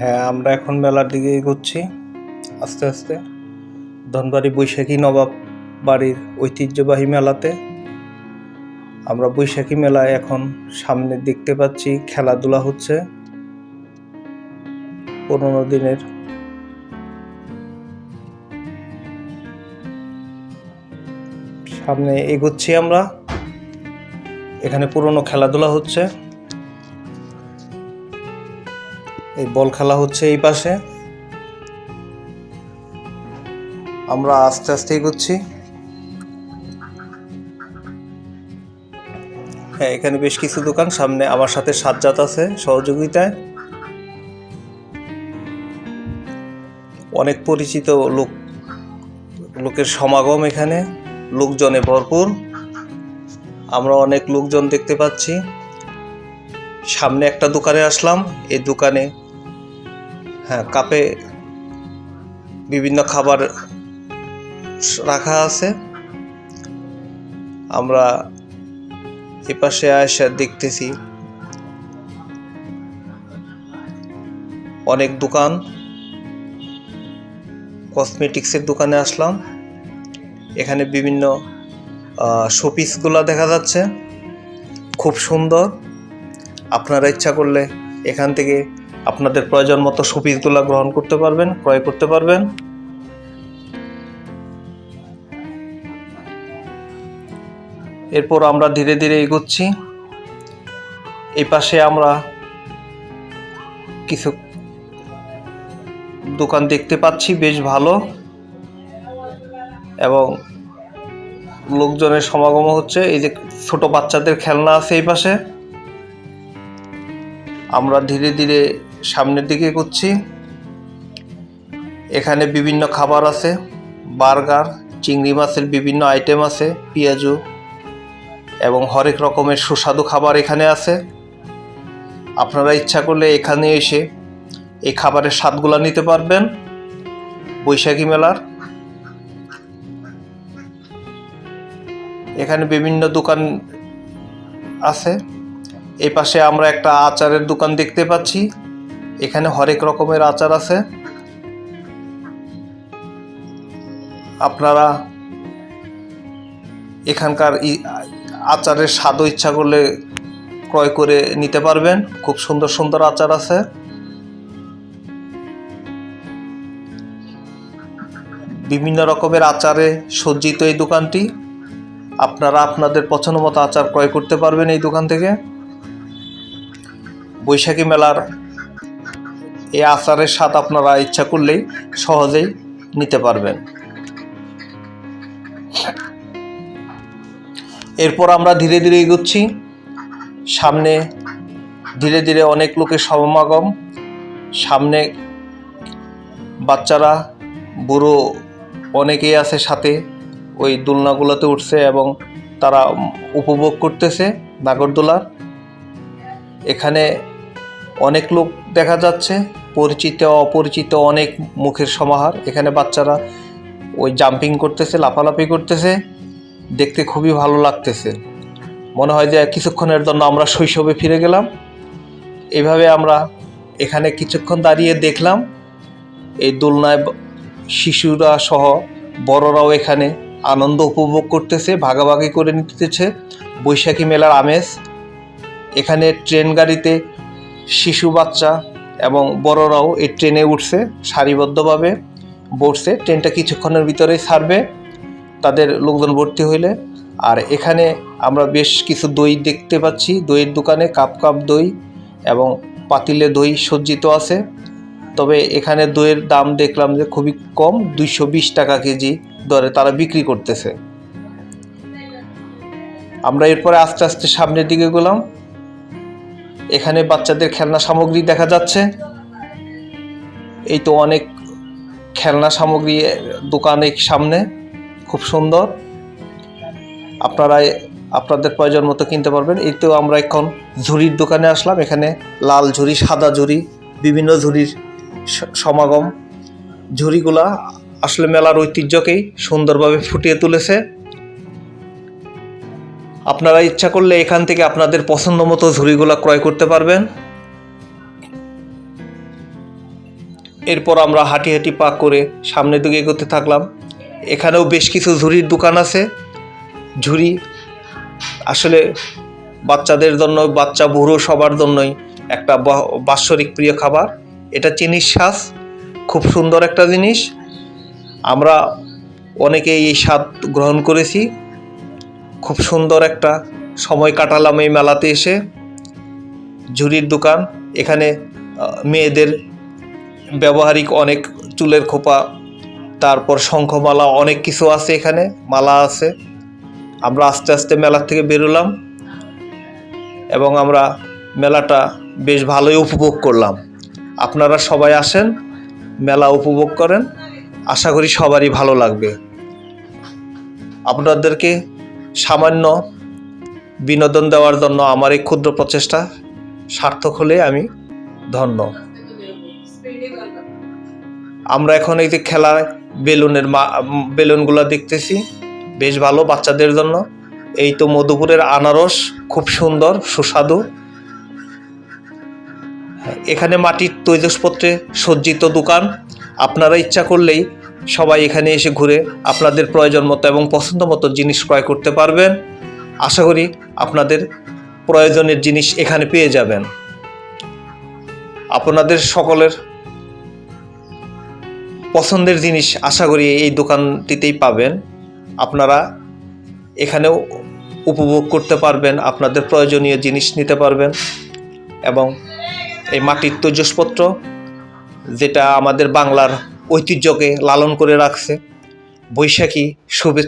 হ্যাঁ আমরা এখন মেলার দিকে এগোচ্ছি। আস্তে আস্তে। ধনবাড়ি বৈশাখী নবাব বাড়ির ঐতিহ্যবাহী মেলাতে আমরা বৈশাখী মেলায় এখন সামনে দেখতে পাচ্ছি, খেলাধুলা হচ্ছে। পুরোনো দিনের সামনে এগোচ্ছি আমরা। এখানে পুরনো খেলাধুলা হচ্ছে। এই বল খেলা হচ্ছে এই পাশে। আমরা আস্তে আস্তে এগোচ্ছি। হ্যাঁ এখানে বেশ কিছু দোকান, সামনে আমার সাথে সাজ্জাত আছে সহযোগিতায়। অনেক পরিচিত লোক, লোকের সমাগম এখানে, লোকজনে ভরপুর। আমরা অনেক লোকজন দেখতে পাচ্ছি। সামনে একটা দোকানে আসলাম, এই দোকানে হ্যাঁ কাপে বিভিন্ন খাবার রাখা আছে। আমরা এপাশে আসা দেখতেছি। অনেক দোকান। কসমেটিক্সের দোকানে আসলাম। এখানে বিভিন্ন শোপিসগুলো দেখা যাচ্ছে। খুব সুন্দর। আপনারা ইচ্ছা করলে এখান থেকে আপনাদের প্রয়োজন মতো শোপিসগুলো গ্রহণ করতে পারবেন, ক্রয় করতে পারবেন। এরপর আমরা ধীরে ধীরে এগোচ্ছি। এই পাশে আমরা কিছু দোকান দেখতে পাচ্ছি, বেশ ভালো। এবং লোকজনের সমাগম হচ্ছে, এই যে ছোট বাচ্চাদের খেলনা আছে এই পাশে। আমরা ধীরে ধীরে সামনের দিকে করছি এখানে বিভিন্ন খাবার আছে, বার্গার, চিংড়ি মাছের বিভিন্ন আইটেম আছে, পেঁয়াজু এবং হরেক রকমের সুস্বাদু খাবার এখানে আছে। আপনারা ইচ্ছা করলে এখানে এসে এই খাবারের স্বাদগুলো নিতে পারবেন। বৈশাখী মেলার। এখানে বিভিন্ন দোকান আছে। এই পাশে আমরা একটা আচারের দোকান দেখতে পাচ্ছি। এখানে হরেক রকমের আচার আছে। আপনারা এখানকার আচারের স্বাদও ইচ্ছা করলে ক্রয় করে নিতে পারবেন। খুব সুন্দর সুন্দর আচার আছে। বিভিন্ন রকমের আচারে সজ্জিত এই দোকানটি। আপনারা আপনাদের পছন্দ মতো আচার ক্রয় করতে পারবেন এই দোকান থেকে। বৈশাখী মেলার এই আচারের স্বাদ আপনারা ইচ্ছা করলেই সহজেই নিতে পারবেন। এরপর আমরা ধীরে ধীরে এগোচ্ছি। সামনে ধীরে ধীরে অনেক লোকের সমাগম। সামনে বাচ্চারা, বুড়ো অনেকেই আছে সাথে। ওই দোলনাগুলোতে উঠছে এবং তারা উপভোগ করতেছে নাগরদোলার। এখানে অনেক লোক দেখা যাচ্ছে, পরিচিত, অপরিচিত অনেক মুখের সমাহার। এখানে বাচ্চারা ওই জাম্পিং করতেছে, লাফালাফি করতেছে, দেখতে খুবই ভালো লাগতেছে। মনে হয় যে কিছুক্ষণের জন্য আমরা শৈশবে ফিরে গেলাম। এভাবে আমরা এখানে কিছুক্ষণ দাঁড়িয়ে দেখলাম। এই দোলনায় শিশুরা সহ বড়রাও এখানে আনন্দ উপভোগ করতেছে, ভাগাভাগি করে নিতেছে। বৈশাখী মেলার আমেজ। এখানে ট্রেন গাড়িতে শিশু বাচ্চা এবং বড়রাও এই ট্রেনে উঠছে, সারিবদ্ধভাবে বসছে। ট্রেনটা কিছুক্ষণের ভিতরেই ছাড়বে, তাদের লোকজন ভর্তি হইলে। আর এখানে আমরা বেশ কিছু দই দেখতে পাচ্ছি। দইয়ের দোকানে কাপ কাপ দই এবং পাতিলে দই সজ্জিত আছে। তবে এখানে দইয়ের দাম দেখলাম যে খুবই কম, দুইশো বিশ টাকা কেজি দরে তারা বিক্রি করতেছে। আমরা এরপরে আস্তে আস্তে সামনের দিকে গেলাম। এখানে বাচ্চাদের খেলনা সামগ্রী দেখা যাচ্ছে। এই তো অনেক খেলনা সামগ্রী দোকানের সামনে, খুব সুন্দর। আপনারা আপনাদের প্রয়োজন মতো কিনতে পারবেন। এই তো আমরা এখন ঝুড়ির দোকানে আসলাম। এখানে লাল ঝুড়ি, সাদা ঝুড়ি, বিভিন্ন ঝুড়ির সমাগম। ঝুড়িগুলা আসলে মেলার ঐতিহ্যকেই সুন্দরভাবে ফুটিয়ে তুলেছে। আপনারা ইচ্ছা করলে এখান থেকে আপনাদের পছন্দ মতো ঝুড়িগুলো ক্রয় করতে পারবেন। এরপর আমরা হাঁটি হাঁটি পা করে সামনের দিকে এগোতে থাকলাম। এখানেও বেশ কিছু ঝুড়ির দোকান আছে। ঝুড়ি আসলে বাচ্চাদের জন্য, বাচ্চা, বুড়ো সবার জন্যই একটা বাৎসরিক প্রিয় খাবার। এটা চিনির শ্বাস খুব সুন্দর একটা জিনিস। আমরা অনেকেই এই স্বাদ গ্রহণ করেছি। খুব সুন্দর একটা সময় কাটালাম এই মেলাতে এসে। ঝুড়ির দোকান, এখানে মেয়েদের ব্যবহারিক অনেক চুলের খোপা, তারপর শঙ্খমালা অনেক কিছু আছে এখানে, মালা আছে। আমরা আস্তে আস্তে মেলার থেকে বেরোলাম এবং আমরা মেলাটা বেশ ভালোই উপভোগ করলাম। আপনারা সবাই আসেন, মেলা উপভোগ করেন। আশা করি সবারই ভালো লাগবে। আপনাদেরকে সামান্য বিনোদন দেওয়ার জন্য আমার এই ক্ষুদ্র প্রচেষ্টা সার্থক হলে আমি ধন্য। আমরা এখন এই যে খেলায় বেলুনের মা- বেলুনগুলো দেখতেছি, বেশ ভালো বাচ্চাদের জন্য। এই তো মধুপুরের আনারস, খুব সুন্দর, সুস্বাদু। এখানে মাটির তৈজসপত্রে সজ্জিত দোকান। আপনারা ইচ্ছা করলেই সবাই এখানে এসে ঘুরে আপনাদের প্রয়োজন মতো এবং পছন্দ মতো জিনিস ক্রয় করতে পারবেন। আশা করি আপনাদের প্রয়োজনের জিনিস এখানে পেয়ে যাবেন। আপনাদের সকলের পছন্দের জিনিস আশা করি এই দোকানটিতেই পাবেন। আপনারা এখানেও উপভোগ করতে পারবেন, আপনাদের প্রয়োজনীয় জিনিস নিতে পারবেন এবং এই মাটির তৈজসপত্র যেটা আমাদের বাংলার ঐতিহ্যকে লালন করে রাখছে। বৈশাখী শুভেচ্ছা